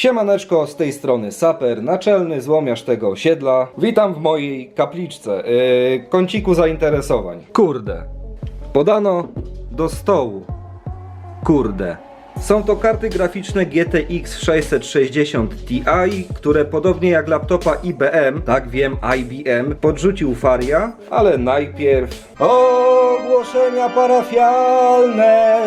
Siemaneczko, z tej strony Saper, naczelny złomiarz tego osiedla. Witam w mojej kapliczce, yy, kąciku zainteresowań. Kurde. Podano do stołu. Kurde. Są to karty graficzne GTX 660 Ti, które podobnie jak laptopa IBM, tak wiem IBM, podrzucił Faria, ale najpierw... Ogłoszenia parafialne!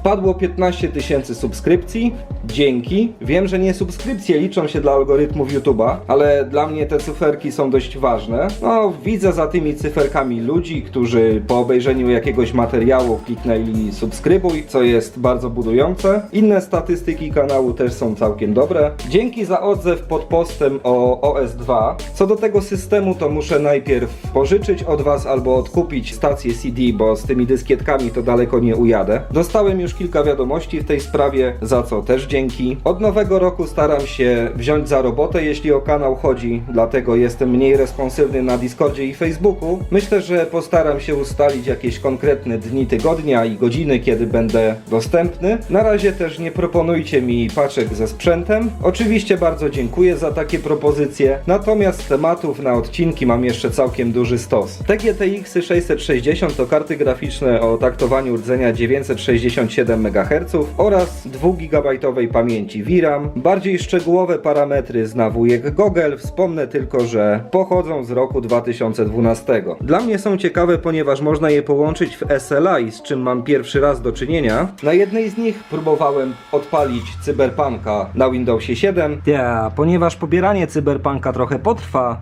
Wpadło 15 tysięcy subskrypcji. Dzięki. Wiem, że nie subskrypcje liczą się dla algorytmów YouTube'a, ale dla mnie te cyferki są dość ważne. No, widzę za tymi cyferkami ludzi, którzy po obejrzeniu jakiegoś materiału kliknęli subskrybuj, co jest bardzo budujące. Inne statystyki kanału też są całkiem dobre. Dzięki za odzew pod postem o OS2. Co do tego systemu, to muszę najpierw pożyczyć od Was albo odkupić stację CD, bo z tymi dyskietkami to daleko nie ujadę. Dostałem już kilka wiadomości w tej sprawie, za co też dzięki. Od nowego roku staram się wziąć za robotę, jeśli o kanał chodzi, dlatego jestem mniej responsywny na Discordzie i Facebooku. Myślę, że postaram się ustalić jakieś konkretne dni tygodnia i godziny, kiedy będę dostępny. Na razie też nie proponujcie mi paczek ze sprzętem. Oczywiście bardzo dziękuję za takie propozycje, natomiast tematów na odcinki mam jeszcze całkiem duży stos. Te GTX 660 to karty graficzne o taktowaniu rdzenia 967 MHz oraz 2 GB pamięci VRAM. Bardziej szczegółowe parametry zna wujek Gogel, wspomnę tylko, że pochodzą z roku 2012. Dla mnie są ciekawe, ponieważ można je połączyć w SLI, z czym mam pierwszy raz do czynienia. Na jednej z nich próbowałem odpalić Cyberpunka na Windowsie 7. Ja, ponieważ pobieranie Cyberpunka trochę potrwa,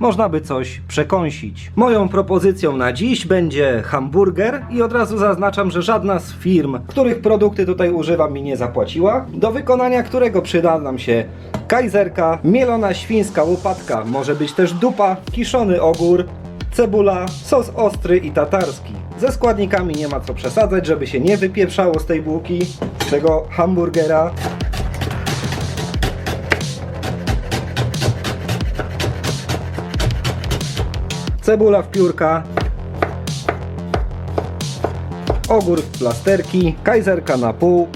można by coś przekąsić. Moją propozycją na dziś będzie hamburger i od razu zaznaczam, że żadna z firm, których produkty tutaj używam mi nie zapłaciła, do wykonania którego przyda nam się kajzerka, mielona świńska łopatka, może być też dupa, kiszony ogór, cebula, sos ostry i tatarski. Ze składnikami nie ma co przesadzać, żeby się nie wypieprzało z tej bułki, z tego hamburgera. Cebula w piórka, ogór w plasterki, kajzerka na pół,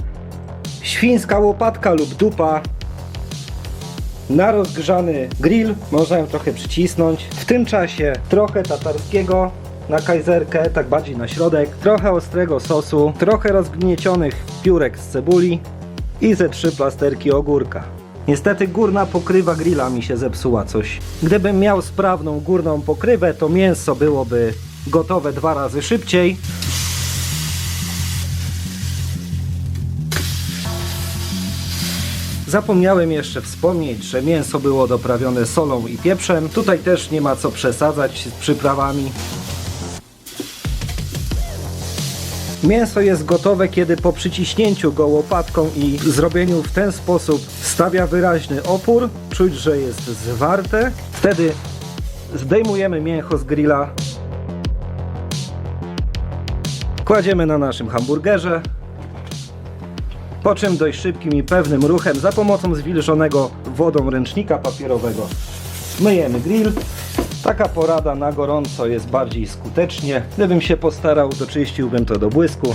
świńska łopatka lub dupa, na rozgrzany grill, można ją trochę przycisnąć. W tym czasie trochę tatarskiego na kajzerkę, tak bardziej na środek, trochę ostrego sosu, trochę rozgniecionych piórek z cebuli i ze trzy plasterki ogórka. Niestety górna pokrywa grilla mi się zepsuła coś. Gdybym miał sprawną górną pokrywę, to mięso byłoby gotowe dwa razy szybciej. Zapomniałem jeszcze wspomnieć, że mięso było doprawione solą i pieprzem. Tutaj też nie ma co przesadzać z przyprawami. Mięso jest gotowe, kiedy po przyciśnięciu go łopatką i zrobieniu w ten sposób stawia wyraźny opór, czuć, że jest zwarte. Wtedy zdejmujemy mięcho z grilla, kładziemy na naszym hamburgerze, po czym dość szybkim i pewnym ruchem za pomocą zwilżonego wodą ręcznika papierowego myjemy grill. Taka porada na gorąco jest bardziej skutecznie. Gdybym się postarał, doczyściłbym to do błysku,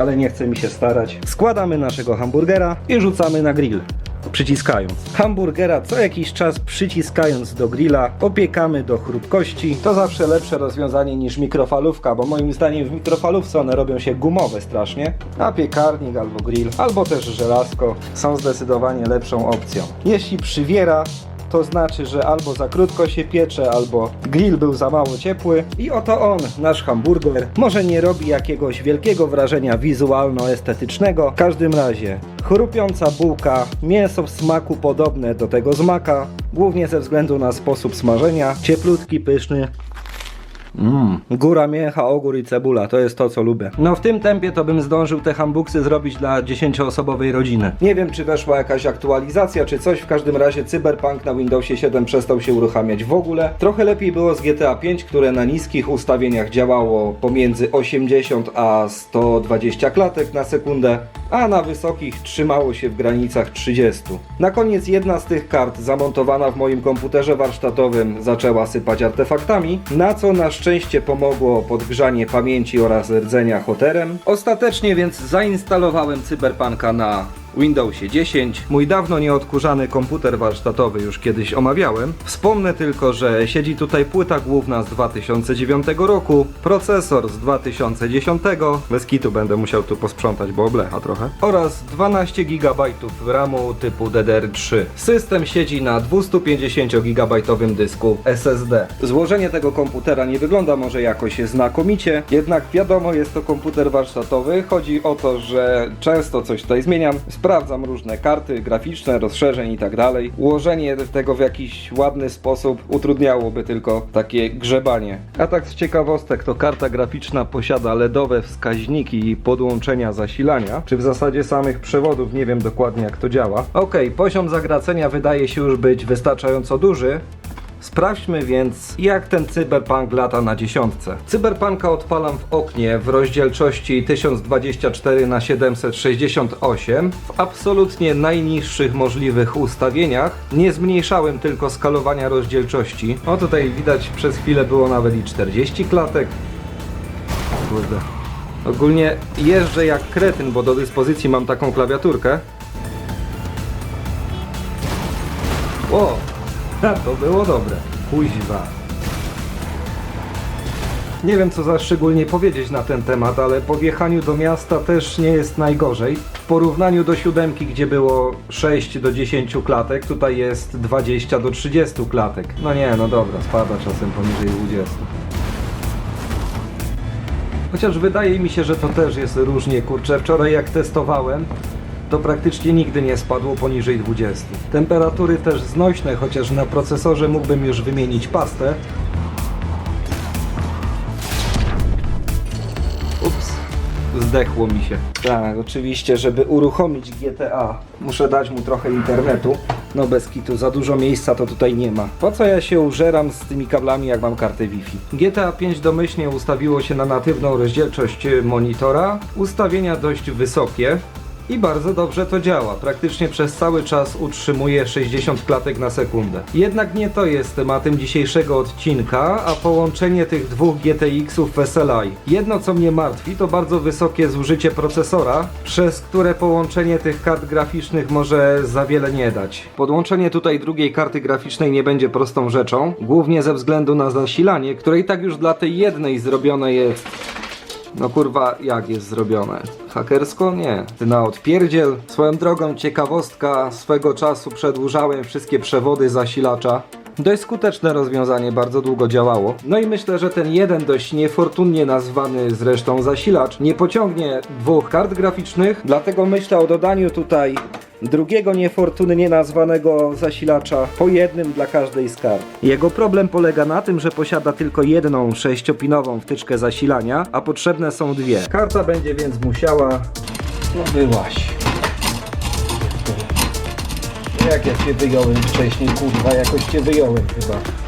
ale nie chce mi się starać. Składamy naszego hamburgera i rzucamy na grill. Przyciskając. Hamburgera co jakiś czas przyciskając do grilla, opiekamy do chrupkości. To zawsze lepsze rozwiązanie niż mikrofalówka, bo moim zdaniem w mikrofalówce one robią się gumowe strasznie. A piekarnik albo grill, albo też żelazko są zdecydowanie lepszą opcją. Jeśli przywiera, to znaczy, że albo za krótko się piecze, albo grill był za mało ciepły. I oto on, nasz hamburger. Może nie robi jakiegoś wielkiego wrażenia wizualno-estetycznego. W każdym razie, chrupiąca bułka, mięso w smaku podobne do tego z maka, głównie ze względu na sposób smażenia, cieplutki, pyszny. Mm. Góra mięcha, ogór i cebula, to jest to co lubię. No w tym tempie to bym zdążył te hambuksy zrobić dla 10-osobowej rodziny. Nie wiem czy weszła jakaś aktualizacja czy coś, w każdym razie Cyberpunk na Windowsie 7 przestał się uruchamiać w ogóle. Trochę lepiej było z GTA 5, które na niskich ustawieniach działało pomiędzy 80 a 120 klatek na sekundę. a na wysokich trzymało się w granicach 30. Na koniec jedna z tych kart zamontowana w moim komputerze warsztatowym zaczęła sypać artefaktami, na co na szczęście pomogło podgrzanie pamięci oraz rdzenia hoterem. Ostatecznie więc zainstalowałem Cyberpunka na Windowsie 10. Mój dawno nieodkurzany komputer warsztatowy już kiedyś omawiałem. Wspomnę tylko, że siedzi tutaj płyta główna z 2009 roku, procesor z 2010, bez kitu będę musiał tu posprzątać, bo oblecha trochę, oraz 12 GB RAMu typu DDR3. System siedzi na 250 GB dysku SSD. Złożenie tego komputera nie wygląda może jakoś znakomicie, jednak wiadomo jest to komputer warsztatowy. Chodzi o to, że często coś tutaj zmieniam, sprawdzam różne karty graficzne, rozszerzeń i tak dalej. Ułożenie tego w jakiś ładny sposób utrudniałoby tylko takie grzebanie. A tak z ciekawostek, to karta graficzna posiada LEDowe wskaźniki podłączenia zasilania, czy w zasadzie samych przewodów, nie wiem dokładnie jak to działa. Ok, poziom zagracenia wydaje się już być wystarczająco duży, Sprawdźmy więc, jak ten cyberpunk lata na dziesiątce. Cyberpunka odpalam w oknie w rozdzielczości 1024 x 768 w absolutnie najniższych możliwych ustawieniach. Nie zmniejszałem tylko skalowania rozdzielczości. O tutaj widać przez chwilę było nawet i 40 klatek. Kurde. Ogólnie jeżdżę jak kretyn, bo do dyspozycji mam taką klawiaturkę. O! To było dobre. Kuźwa. Nie wiem co za szczególnie powiedzieć na ten temat, ale po wjechaniu do miasta też nie jest najgorzej. W porównaniu do siódemki, gdzie było 6 do 10 klatek, tutaj jest 20 do 30 klatek. No nie, no dobra, spada czasem poniżej 20. Chociaż wydaje mi się, że to też jest różnie, kurczę. Wczoraj jak testowałem, to praktycznie nigdy nie spadło poniżej 20. Temperatury też znośne, chociaż na procesorze mógłbym już wymienić pastę. Ups, zdechło mi się. Tak, oczywiście, żeby uruchomić GTA, muszę dać mu trochę internetu. No bez kitu, za dużo miejsca to tutaj nie ma. Po co ja się użeram z tymi kablami, jak mam kartę Wi-Fi? GTA 5 domyślnie ustawiło się na natywną rozdzielczość monitora. Ustawienia dość wysokie. I bardzo dobrze to działa. Praktycznie przez cały czas utrzymuje 60 klatek na sekundę. Jednak nie to jest tematem dzisiejszego odcinka, a połączenie tych dwóch GTX-ów w SLI. Jedno co mnie martwi to bardzo wysokie zużycie procesora, przez które połączenie tych kart graficznych może za wiele nie dać. Podłączenie tutaj drugiej karty graficznej nie będzie prostą rzeczą, głównie ze względu na zasilanie, które i tak już dla tej jednej zrobione jest no kurwa, jak jest zrobione? Hakersko? Nie. Ty na odpierdziel? Swoją drogą ciekawostka, swego czasu przedłużałem wszystkie przewody zasilacza. Dość skuteczne rozwiązanie, bardzo długo działało. No i myślę, że ten jeden dość niefortunnie nazwany zresztą zasilacz nie pociągnie dwóch kart graficznych, dlatego myślę o dodaniu tutaj drugiego niefortunnie nazwanego zasilacza po jednym dla każdej z kart. Jego problem polega na tym, że posiada tylko jedną sześciopinową wtyczkę zasilania, a potrzebne są dwie. Karta będzie więc musiała... No. Jak ja cię wyjąłem wcześniej, kurwa, jakoś cię wyjąłem chyba.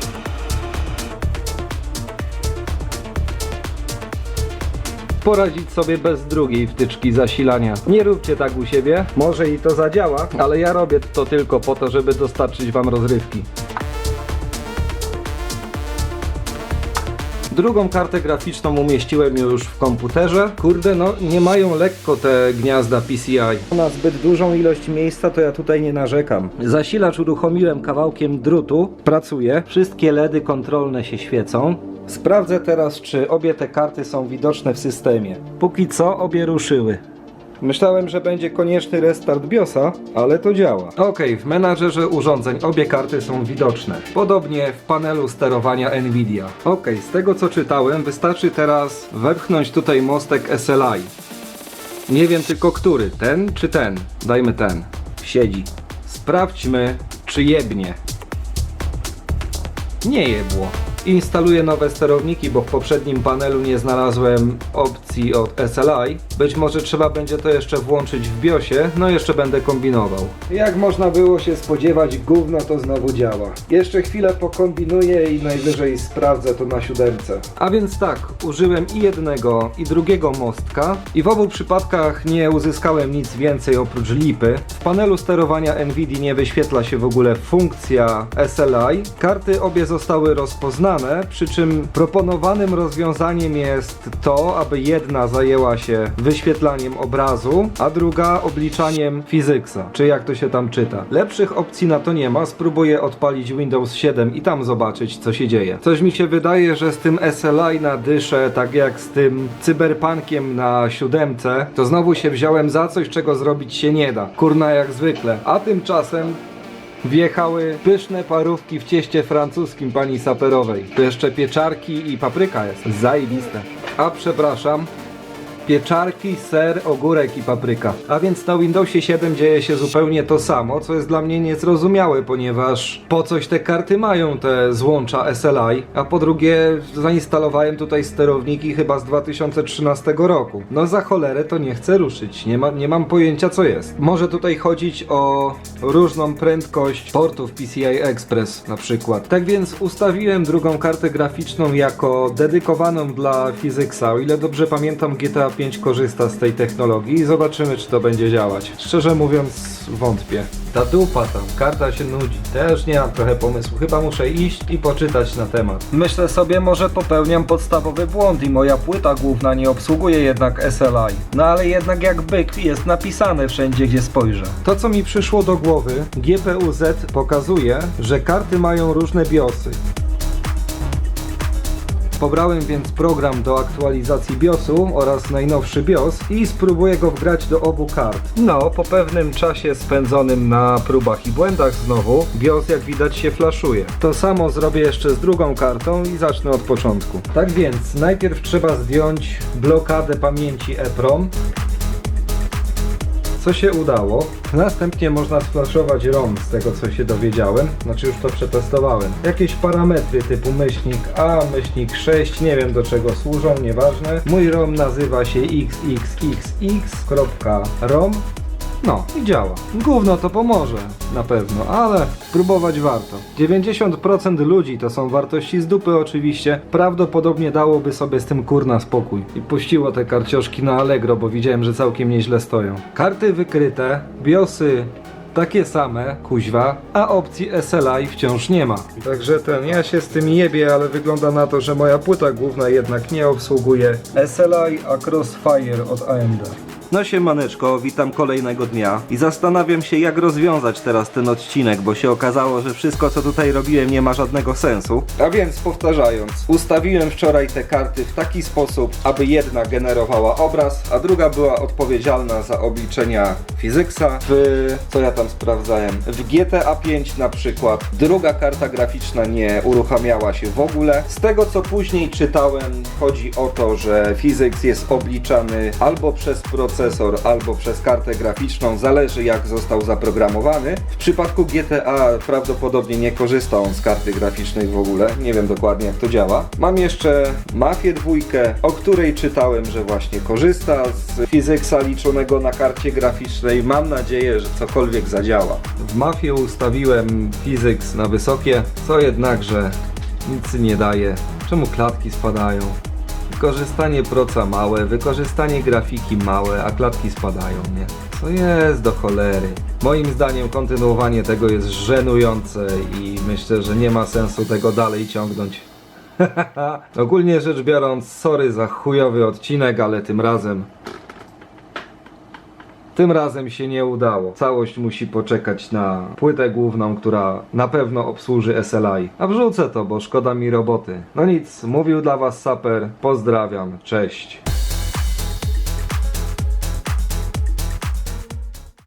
Poradzić sobie bez drugiej wtyczki zasilania. Nie róbcie tak u siebie, może i to zadziała, ale ja robię to tylko po to, żeby dostarczyć wam rozrywki. Drugą kartę graficzną umieściłem już w komputerze. Kurde, no nie mają lekko te gniazda PCI. Na zbyt dużą ilość miejsca to ja tutaj nie narzekam. Zasilacz uruchomiłem kawałkiem drutu. Pracuje. Wszystkie LEDy kontrolne się świecą. Sprawdzę teraz, czy obie te karty są widoczne w systemie. Póki co obie ruszyły. Myślałem, że będzie konieczny restart BIOSa, ale to działa. Ok, w menadżerze urządzeń obie karty są widoczne. Podobnie w panelu sterowania Nvidia. Ok, z tego co czytałem, wystarczy teraz wepchnąć tutaj mostek SLI. Nie wiem tylko który, ten czy ten? Dajmy ten. Siedzi. Sprawdźmy, czy jebnie. Nie jebło. Instaluję nowe sterowniki, bo w poprzednim panelu nie znalazłem opcji od SLI. Być może trzeba będzie to jeszcze włączyć w BIOSie, no jeszcze będę kombinował. Jak można było się spodziewać, gówno to znowu działa. Jeszcze chwilę pokombinuję i najwyżej sprawdzę to na siódemce. A więc tak, użyłem i jednego i drugiego mostka i w obu przypadkach nie uzyskałem nic więcej oprócz lipy. W panelu sterowania NVIDIA nie wyświetla się w ogóle funkcja SLI. Karty obie zostały rozpoznane, przy czym proponowanym rozwiązaniem jest to, aby jedna zajęła się wyświetlaniem obrazu, a druga obliczaniem physicsa, czy jak to się tam czyta. Lepszych opcji na to nie ma, spróbuję odpalić Windows 7 i tam zobaczyć co się dzieje. Coś mi się wydaje, że z tym SLI na dysze, tak jak z tym cyberpunkiem na siódemce, to znowu się wziąłem za coś, czego zrobić się nie da. Kurna jak zwykle. A tymczasem Wjechały pyszne parówki w cieście francuskim pani saperowej. Tu jeszcze pieczarki i papryka jest. Zajebiste. A przepraszam, pieczarki, ser, ogórek i papryka. A więc na Windowsie 7 dzieje się zupełnie to samo, co jest dla mnie niezrozumiałe, ponieważ po coś te karty mają te złącza SLI, a po drugie zainstalowałem tutaj sterowniki chyba z 2013 roku. No za cholerę to nie chcę ruszyć, nie, ma, nie mam pojęcia co jest. Może tutaj chodzić o różną prędkość portów PCI Express na przykład. Tak więc ustawiłem drugą kartę graficzną jako dedykowaną dla Physicsa. O ile dobrze pamiętam GTA 5 korzysta z tej technologii i zobaczymy czy to będzie działać. Szczerze mówiąc wątpię. Ta dupa tam, karta się nudzi. Też nie mam trochę pomysłu. Chyba muszę iść i poczytać na temat. Myślę sobie, może popełniam podstawowy błąd i moja płyta główna nie obsługuje jednak SLI. No ale jednak jak byk jest napisane wszędzie gdzie spojrzę. To co mi przyszło do głowy, GPU-Z pokazuje, że karty mają różne BIOSy. Pobrałem więc program do aktualizacji BIOSu oraz najnowszy BIOS i spróbuję go wgrać do obu kart. No, po pewnym czasie spędzonym na próbach i błędach znowu, BIOS jak widać się flaszuje. To samo zrobię jeszcze z drugą kartą i zacznę od początku. Tak więc, najpierw trzeba zdjąć blokadę pamięci EPROM, co się udało. Następnie można sflaszować ROM z tego co się dowiedziałem, znaczy już to przetestowałem. Jakieś parametry typu myślnik A, myślnik 6, nie wiem do czego służą, nieważne. Mój ROM nazywa się xxxx.rom no i działa. Gówno to pomoże, na pewno, ale próbować warto. 90% ludzi to są wartości z dupy oczywiście. Prawdopodobnie dałoby sobie z tym kurna spokój. I puściło te karcioszki na Allegro, bo widziałem, że całkiem nieźle stoją. Karty wykryte, biosy takie same, kuźwa, a opcji SLI wciąż nie ma. Także ten, ja się z tym jebie, ale wygląda na to, że moja płyta główna jednak nie obsługuje SLI, a Crossfire od AMD. No siemaneczko, witam kolejnego dnia i zastanawiam się jak rozwiązać teraz ten odcinek, bo się okazało, że wszystko co tutaj robiłem nie ma żadnego sensu. A więc powtarzając, ustawiłem wczoraj te karty w taki sposób, aby jedna generowała obraz, a druga była odpowiedzialna za obliczenia physicsa w, co ja tam sprawdzałem, w GTA 5 na przykład. Druga karta graficzna nie uruchamiała się w ogóle. Z tego co później czytałem, chodzi o to, że physics jest obliczany albo przez procesor, albo przez kartę graficzną, zależy jak został zaprogramowany. W przypadku GTA prawdopodobnie nie korzysta on z karty graficznej w ogóle, nie wiem dokładnie jak to działa. Mam jeszcze Mafię dwójkę, o której czytałem, że właśnie korzysta z physicsa liczonego na karcie graficznej. Mam nadzieję, że cokolwiek zadziała. W Mafię ustawiłem physics na wysokie, co jednakże nic nie daje. Czemu klatki spadają? Wykorzystanie proca małe, wykorzystanie grafiki małe, a klatki spadają, nie? Co jest do cholery? Moim zdaniem kontynuowanie tego jest żenujące i myślę, że nie ma sensu tego dalej ciągnąć. Ogólnie rzecz biorąc, sorry za chujowy odcinek, ale tym razem tym razem się nie udało. Całość musi poczekać na płytę główną, która na pewno obsłuży SLI. A wrzucę to, bo szkoda mi roboty. No nic, mówił dla Was Saper. Pozdrawiam, cześć.